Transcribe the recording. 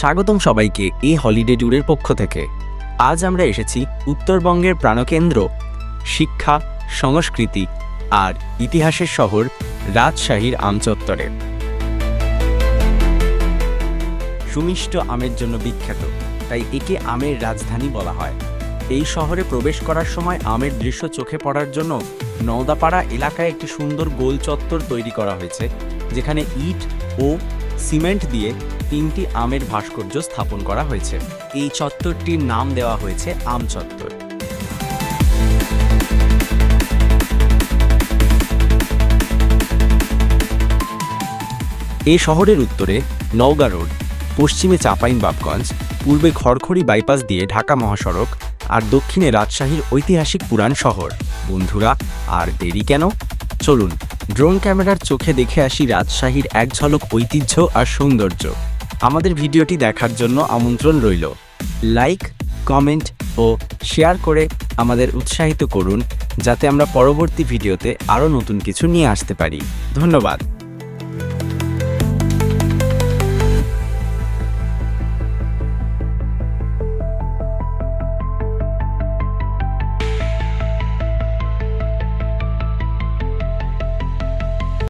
স্বাগতম সবাইকে এই হলিডে ট্যুরের পক্ষ থেকে। আজ আমরা এসেছি উত্তরবঙ্গের প্রাণকেন্দ্র, শিক্ষা, সংস্কৃতি আর ইতিহাসের শহর রাজশাহীর আমচত্বরে। সুমিষ্ট আমের জন্য বিখ্যাত, তাই একে আমের রাজধানী বলা হয়। এই শহরে প্রবেশ করার সময় আমের দৃশ্য চোখে পড়ার জন্য নওদাপাড়া এলাকায় একটি সুন্দর গোল চত্বর তৈরি করা হয়েছে, যেখানে ইট ও সিমেন্ট দিয়ে তিনটি আমের ভাস্কর্য স্থাপন করা হয়েছে। এই চত্বরটির নাম দেওয়া হয়েছে আম চত্বর। এই শহরের উত্তরে নওগাঁ রোড, পশ্চিমে চাঁপাইনবাবগঞ্জ, পূর্বে খড়খড়ি বাইপাস দিয়ে ঢাকা মহাসড়ক আর দক্ষিণে রাজশাহীর ঐতিহাসিক পুরাণ শহর। বন্ধুরা, আর দেরি কেন? চলুন ড্রোন ক্যামেরার চোখে দেখে আসি রাজশাহীর এক ঝলক ঐতিহ্য আর সৌন্দর্য। আমাদের ভিডিওটি দেখার জন্য আমন্ত্রণ রইল। লাইক, কমেন্ট ও শেয়ার করে আমাদের উৎসাহিত করুন, যাতে আমরা পরবর্তী ভিডিওতে আরও নতুন কিছু নিয়ে আসতে পারি। ধন্যবাদ।